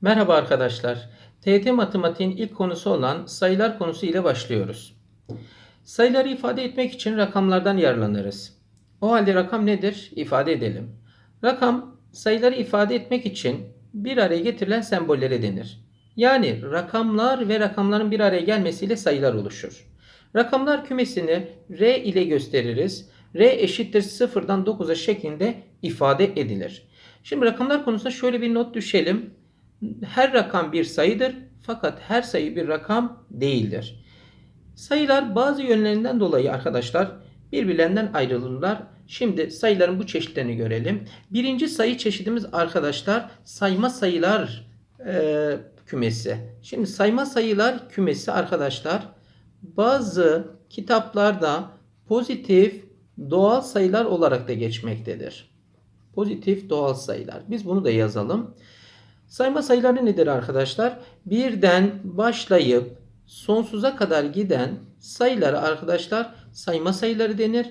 Merhaba arkadaşlar. TYT Matematiğin ilk konusu olan sayılar konusu ile başlıyoruz. Sayıları ifade etmek için rakamlardan yararlanırız. O halde rakam nedir? İfade edelim. Rakam sayıları ifade etmek için bir araya getirilen sembollere denir. Yani rakamlar ve rakamların bir araya gelmesiyle sayılar oluşur. Rakamlar kümesini R ile gösteririz. R eşittir 0'dan 9'a şeklinde ifade edilir. Şimdi rakamlar konusunda şöyle bir not düşelim. Her rakam bir sayıdır fakat her sayı bir rakam değildir. Sayılar bazı yönlerinden dolayı arkadaşlar birbirlerinden ayrılırlar. Şimdi sayıların bu çeşitlerini görelim. Birinci sayı çeşidimiz arkadaşlar sayma sayılar e, kümesi. Şimdi sayma sayılar kümesi arkadaşlar bazı kitaplarda pozitif doğal sayılar olarak da geçmektedir. Pozitif doğal sayılar. Biz bunu da yazalım. Sayma sayıları nedir arkadaşlar? Birden başlayıp sonsuza kadar giden sayıları arkadaşlar sayma sayıları denir.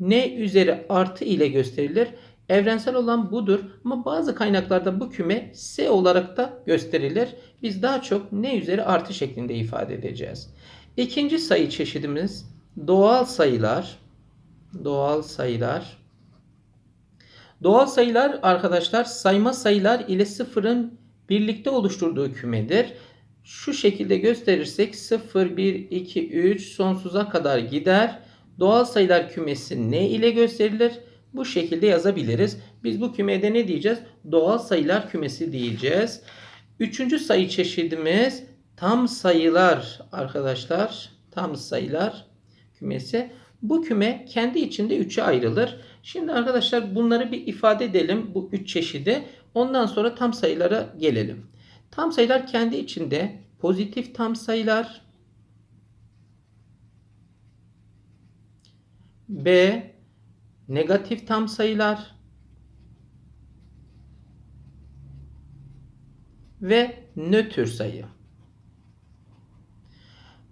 Ne üzeri artı ile gösterilir. Evrensel olan budur ama bazı kaynaklarda bu küme S olarak da gösterilir. Biz daha çok ne üzeri artı şeklinde ifade edeceğiz. İkinci sayı çeşidimiz doğal sayılar. Doğal sayılar. Doğal sayılar arkadaşlar sayma sayılar ile sıfırın birlikte oluşturduğu kümedir. Şu şekilde gösterirsek 0, 1, 2, 3 sonsuza kadar gider. Doğal sayılar kümesi ne ile gösterilir? Bu şekilde yazabiliriz. Biz bu kümede ne diyeceğiz? Doğal sayılar kümesi diyeceğiz. Üçüncü sayı çeşidimiz tam sayılar arkadaşlar. Tam sayılar kümesi. Bu küme kendi içinde üçe ayrılır. Şimdi arkadaşlar bunları bir ifade edelim bu üç çeşidi. Ondan sonra tam sayılara gelelim. Tam sayılar kendi içinde pozitif tam sayılar B negatif tam sayılar ve nötr sayı.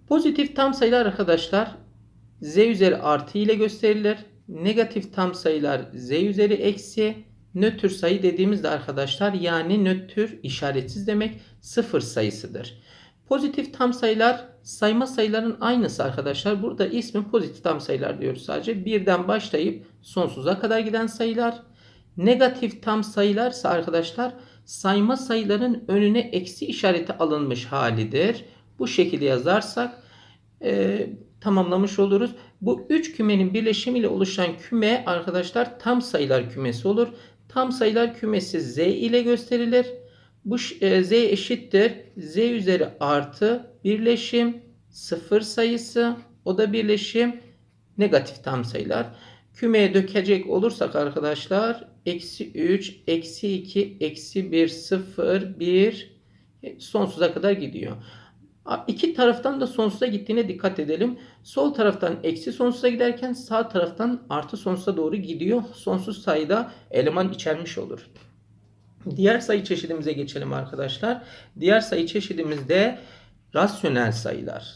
Pozitif tam sayılar arkadaşlar z üzeri artı ile gösterilir. Negatif tam sayılar z üzeri eksi. Nötr sayı dediğimizde arkadaşlar yani nötr işaretsiz demek sıfır sayısıdır. Pozitif tam sayılar sayma sayıların aynısı arkadaşlar. Burada ismi pozitif tam sayılar diyoruz sadece. Birden başlayıp sonsuza kadar giden sayılar. Negatif tam sayılarsa arkadaşlar sayma sayıların önüne eksi işareti alınmış halidir. Bu şekilde yazarsak e, tamamlamış oluruz. Bu üç kümenin birleşimiyle oluşan küme arkadaşlar tam sayılar kümesi olur. Tam sayılar kümesi z ile gösterilir. Bu e, z eşittir. z üzeri artı birleşim sıfır sayısı. O da birleşim negatif tam sayılar. Kümeye dökecek olursak arkadaşlar eksi 3, eksi 2, eksi 1, 0, 1 sonsuza kadar gidiyor. İki taraftan da sonsuza gittiğine dikkat edelim. Sol taraftan eksi sonsuza giderken sağ taraftan artı sonsuza doğru gidiyor. Sonsuz sayıda eleman içermiş olur. Diğer sayı çeşidimize geçelim arkadaşlar. Diğer sayı çeşidimiz de rasyonel sayılar.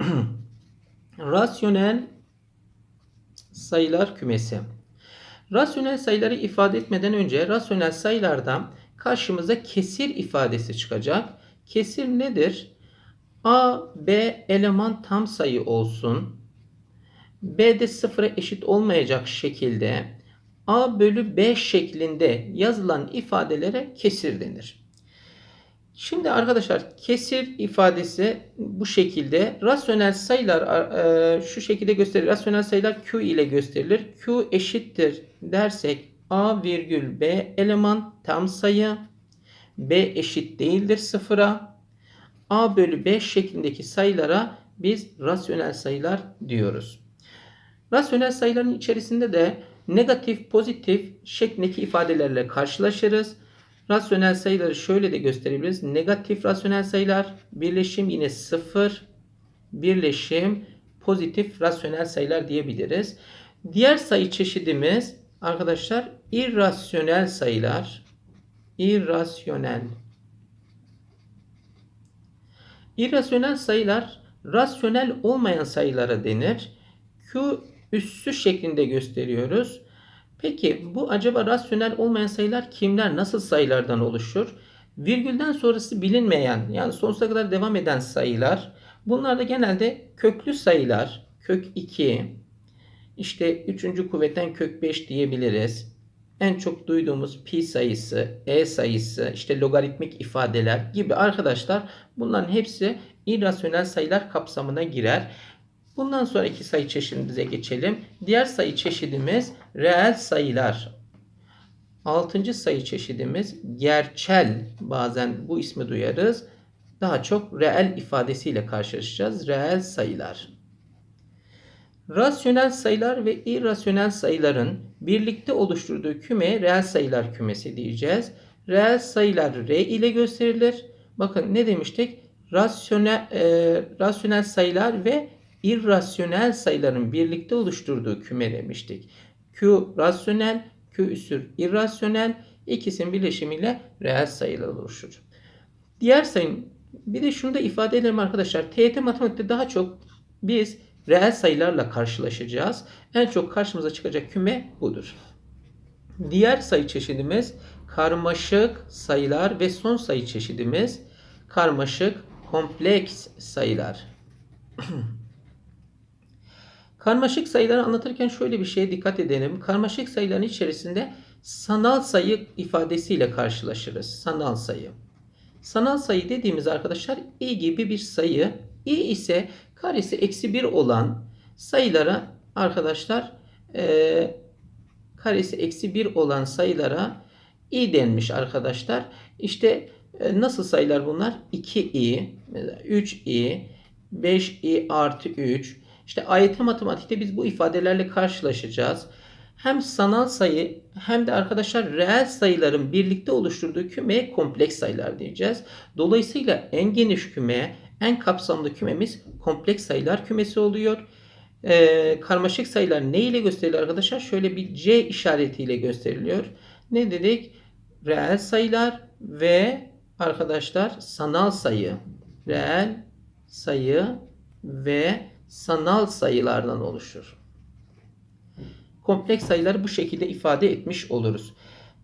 rasyonel sayılar kümesi. Rasyonel sayıları ifade etmeden önce rasyonel sayılardan karşımıza kesir ifadesi çıkacak. Kesir nedir? A, B eleman tam sayı olsun. B de sıfıra eşit olmayacak şekilde A bölü B şeklinde yazılan ifadelere kesir denir. Şimdi arkadaşlar kesir ifadesi bu şekilde rasyonel sayılar e, şu şekilde gösterilir. Rasyonel sayılar Q ile gösterilir. Q eşittir dersek A virgül B eleman tam sayı B eşit değildir sıfıra. A bölü 5 şeklindeki sayılara biz rasyonel sayılar diyoruz. Rasyonel sayıların içerisinde de negatif, pozitif şeklindeki ifadelerle karşılaşırız. Rasyonel sayıları şöyle de gösterebiliriz. Negatif rasyonel sayılar birleşim yine 0 birleşim pozitif rasyonel sayılar diyebiliriz. Diğer sayı çeşidimiz arkadaşlar irrasyonel sayılar. İrrasyonel İrrasyonel sayılar rasyonel olmayan sayılara denir. Q üssü şeklinde gösteriyoruz. Peki bu acaba rasyonel olmayan sayılar kimler? Nasıl sayılardan oluşur? Virgülden sonrası bilinmeyen yani sonsuza kadar devam eden sayılar. Bunlar da genelde köklü sayılar. Kök 2, işte 3. kuvvetten kök 5 diyebiliriz. En çok duyduğumuz pi sayısı, e sayısı, işte logaritmik ifadeler gibi arkadaşlar bunların hepsi irrasyonel sayılar kapsamına girer. Bundan sonraki sayı çeşidimize geçelim. Diğer sayı çeşidimiz reel sayılar. Altıncı sayı çeşidimiz gerçel. Bazen bu ismi duyarız. Daha çok reel ifadesiyle karşılaşacağız. Reel sayılar. Rasyonel sayılar ve irrasyonel sayıların birlikte oluşturduğu kümeye reel sayılar kümesi diyeceğiz. Reel sayılar R ile gösterilir. Bakın ne demiştik? Rasyonel, e, rasyonel sayılar ve irrasyonel sayıların birlikte oluşturduğu küme demiştik. Q rasyonel, Q üssür irrasyonel ikisinin birleşimiyle reel sayılar oluşur. Diğer sayın bir de şunu da ifade edelim arkadaşlar. TYT matematikte daha çok biz reel sayılarla karşılaşacağız. En çok karşımıza çıkacak küme budur. Diğer sayı çeşidimiz karmaşık sayılar ve son sayı çeşidimiz karmaşık kompleks sayılar. Karmaşık sayıları anlatırken şöyle bir şeye dikkat edelim. Karmaşık sayıların içerisinde sanal sayı ifadesiyle karşılaşırız. Sanal sayı. Sanal sayı dediğimiz arkadaşlar i gibi bir sayı. i ise karesi eksi 1 olan sayılara arkadaşlar e, karesi eksi 1 olan sayılara i denmiş arkadaşlar. İşte e, nasıl sayılar bunlar? 2i, 3i, 5i artı 3. İşte AYT matematikte biz bu ifadelerle karşılaşacağız. Hem sanal sayı hem de arkadaşlar reel sayıların birlikte oluşturduğu kümeye kompleks sayılar diyeceğiz. Dolayısıyla en geniş küme, en kapsamlı kümemiz kompleks sayılar kümesi oluyor. Ee, karmaşık sayılar ne ile gösteriliyor arkadaşlar? Şöyle bir C işaretiyle gösteriliyor. Ne dedik? Reel sayılar ve arkadaşlar sanal sayı. Reel sayı ve sanal sayılardan oluşur. Kompleks sayıları bu şekilde ifade etmiş oluruz.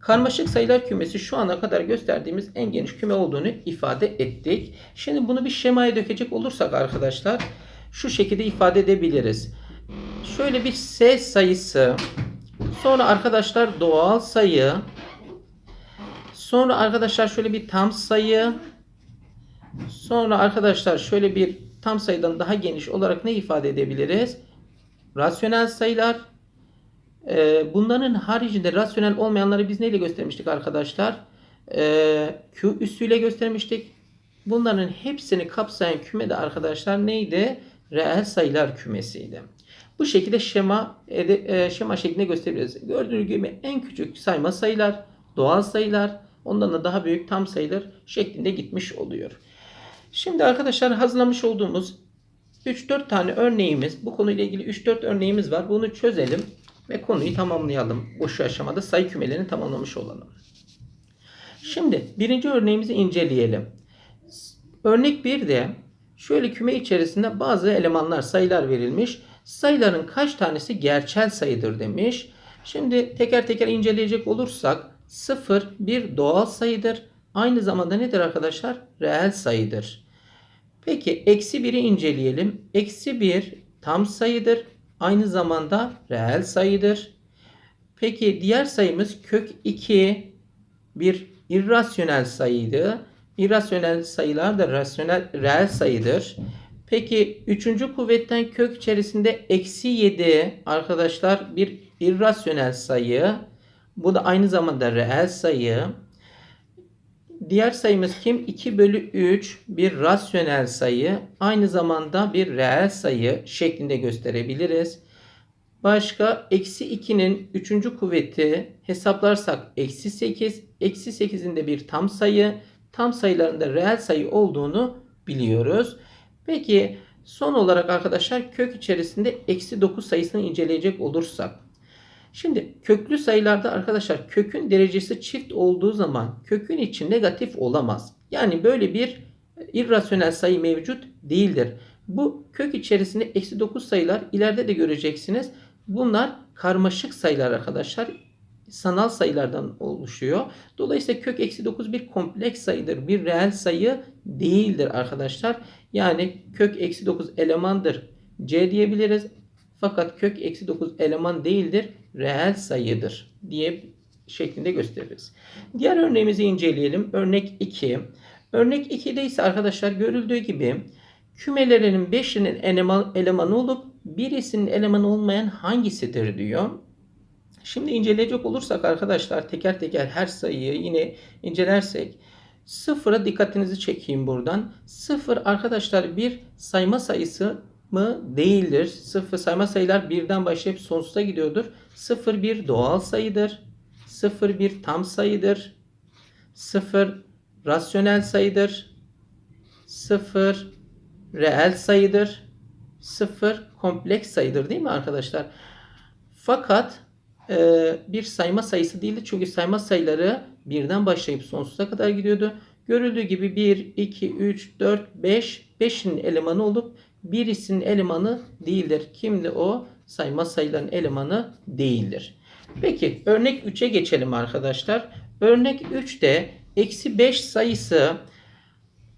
Karmaşık sayılar kümesi şu ana kadar gösterdiğimiz en geniş küme olduğunu ifade ettik. Şimdi bunu bir şemaya dökecek olursak arkadaşlar şu şekilde ifade edebiliriz. Şöyle bir S sayısı, sonra arkadaşlar doğal sayı, sonra arkadaşlar şöyle bir tam sayı, sonra arkadaşlar şöyle bir tam sayıdan daha geniş olarak ne ifade edebiliriz? Rasyonel sayılar. Ee, bunların haricinde rasyonel olmayanları biz neyle göstermiştik arkadaşlar? Ee, Q üssüyle göstermiştik. Bunların hepsini kapsayan küme de arkadaşlar neydi? Reel sayılar kümesiydi. Bu şekilde şema e, şema şeklinde gösterebiliriz. Gördüğünüz gibi en küçük sayma sayılar, doğal sayılar, ondan da daha büyük tam sayılar şeklinde gitmiş oluyor. Şimdi arkadaşlar hazırlamış olduğumuz 3-4 tane örneğimiz, bu konuyla ilgili 3-4 örneğimiz var. Bunu çözelim ve konuyu tamamlayalım. Bu şu aşamada sayı kümelerini tamamlamış olalım. Şimdi birinci örneğimizi inceleyelim. Örnek 1'de şöyle küme içerisinde bazı elemanlar, sayılar verilmiş. Sayıların kaç tanesi gerçel sayıdır demiş. Şimdi teker teker inceleyecek olursak 0 bir doğal sayıdır. Aynı zamanda nedir arkadaşlar? Reel sayıdır. Peki eksi 1'i inceleyelim. Eksi 1 tam sayıdır. Aynı zamanda reel sayıdır. Peki diğer sayımız kök 2 bir irrasyonel sayıydı. İrrasyonel sayılar da rasyonel reel sayıdır. Peki üçüncü kuvvetten kök içerisinde eksi 7 arkadaşlar bir irrasyonel sayı. Bu da aynı zamanda reel sayı. Diğer sayımız kim? 2 bölü 3 bir rasyonel sayı. Aynı zamanda bir reel sayı şeklinde gösterebiliriz. Başka eksi 2'nin 3. kuvveti hesaplarsak eksi 8. Eksi 8'in de bir tam sayı. Tam sayılarında reel sayı olduğunu biliyoruz. Peki son olarak arkadaşlar kök içerisinde eksi 9 sayısını inceleyecek olursak. Şimdi köklü sayılarda arkadaşlar kökün derecesi çift olduğu zaman kökün içi negatif olamaz. Yani böyle bir irrasyonel sayı mevcut değildir. Bu kök içerisinde eksi 9 sayılar ileride de göreceksiniz. Bunlar karmaşık sayılar arkadaşlar. sanal sayılardan oluşuyor. Dolayısıyla kök eksi 9 bir kompleks sayıdır. Bir reel sayı değildir arkadaşlar. Yani kök eksi 9 elemandır. C diyebiliriz. Fakat kök eksi 9 eleman değildir. Reel sayıdır diye şeklinde gösteririz. Diğer örneğimizi inceleyelim. Örnek 2. Örnek 2'de ise arkadaşlar görüldüğü gibi kümelerinin 5'inin eleman, elemanı olup birisinin elemanı olmayan hangisidir diyor. Şimdi inceleyecek olursak arkadaşlar teker teker her sayıyı yine incelersek sıfıra dikkatinizi çekeyim buradan. Sıfır arkadaşlar bir sayma sayısı mı değildir. Sıfır sayma sayılar birden başlayıp sonsuza gidiyordur. Sıfır bir doğal sayıdır. Sıfır bir tam sayıdır. Sıfır rasyonel sayıdır. Sıfır reel sayıdır. Sıfır kompleks sayıdır değil mi arkadaşlar? Fakat e, bir sayma sayısı değildi. Çünkü sayma sayıları birden başlayıp sonsuza kadar gidiyordu. Görüldüğü gibi 1, 2, 3, 4, 5, 5'in elemanı olup birisinin elemanı değildir. Kimdi o? Sayma sayıların elemanı değildir. Peki örnek 3'e geçelim arkadaşlar. Örnek 3'te eksi 5 sayısı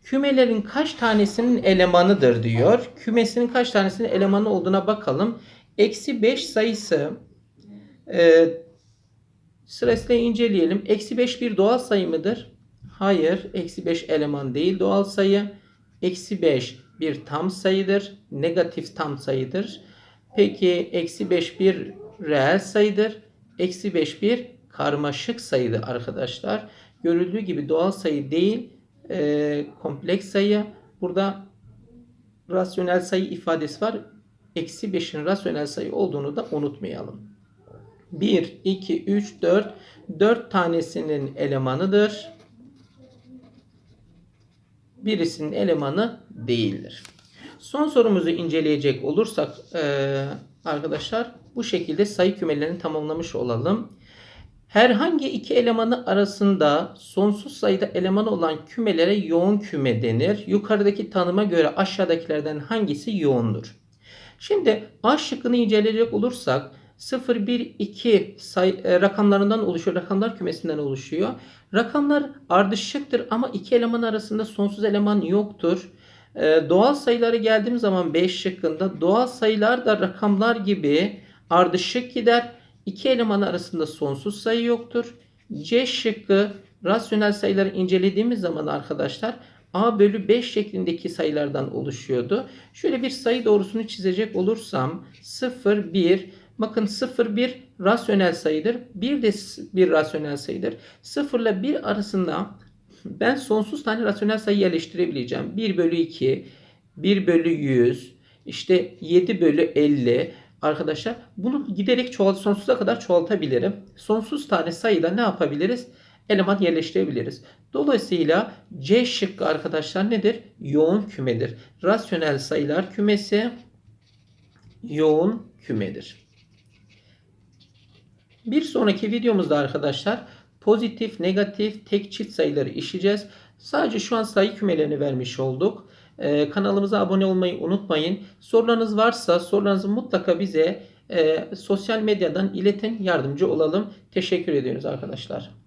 kümelerin kaç tanesinin elemanıdır diyor. Kümesinin kaç tanesinin elemanı olduğuna bakalım. Eksi 5 sayısı e, sırasıyla inceleyelim. Eksi 5 bir doğal sayı mıdır? Hayır. Eksi 5 eleman değil doğal sayı. Eksi 5 bir tam sayıdır. Negatif tam sayıdır. Peki eksi 5 bir reel sayıdır. Eksi 5 bir karmaşık sayıdır arkadaşlar. Görüldüğü gibi doğal sayı değil e, kompleks sayı. Burada rasyonel sayı ifadesi var. Eksi 5'in rasyonel sayı olduğunu da unutmayalım. 1, 2, 3, 4. 4 tanesinin elemanıdır. Birisinin elemanı değildir. Son sorumuzu inceleyecek olursak e, arkadaşlar bu şekilde sayı kümelerini tamamlamış olalım. Herhangi iki elemanı arasında sonsuz sayıda eleman olan kümelere yoğun küme denir. Yukarıdaki tanıma göre aşağıdakilerden hangisi yoğundur? Şimdi A şıkkını inceleyecek olursak 0, 1, 2 say, e, rakamlarından oluşuyor. Rakamlar kümesinden oluşuyor. Rakamlar ardışıktır ama iki eleman arasında sonsuz eleman yoktur. E, doğal sayıları geldiğim zaman 5 şıkkında doğal sayılar da rakamlar gibi ardışık gider. İki eleman arasında sonsuz sayı yoktur. C şıkkı rasyonel sayıları incelediğimiz zaman arkadaşlar A bölü 5 şeklindeki sayılardan oluşuyordu. Şöyle bir sayı doğrusunu çizecek olursam 0, 1, bakın 0, 1 rasyonel sayıdır. 1 de bir rasyonel sayıdır. 0 ile 1 arasında ben sonsuz tane rasyonel sayı yerleştirebileceğim. 1 bölü 2, 1 bölü 100, işte 7 bölü 50 arkadaşlar. Bunu giderek çoğalt sonsuza kadar çoğaltabilirim. Sonsuz tane sayıda ne yapabiliriz? Eleman yerleştirebiliriz. Dolayısıyla C şıkkı arkadaşlar nedir? Yoğun kümedir. Rasyonel sayılar kümesi yoğun kümedir. Bir sonraki videomuzda arkadaşlar pozitif, negatif, tek çift sayıları işleyeceğiz. Sadece şu an sayı kümelerini vermiş olduk. Ee, kanalımıza abone olmayı unutmayın. Sorularınız varsa sorularınızı mutlaka bize e, sosyal medyadan iletin yardımcı olalım. Teşekkür ediyoruz arkadaşlar.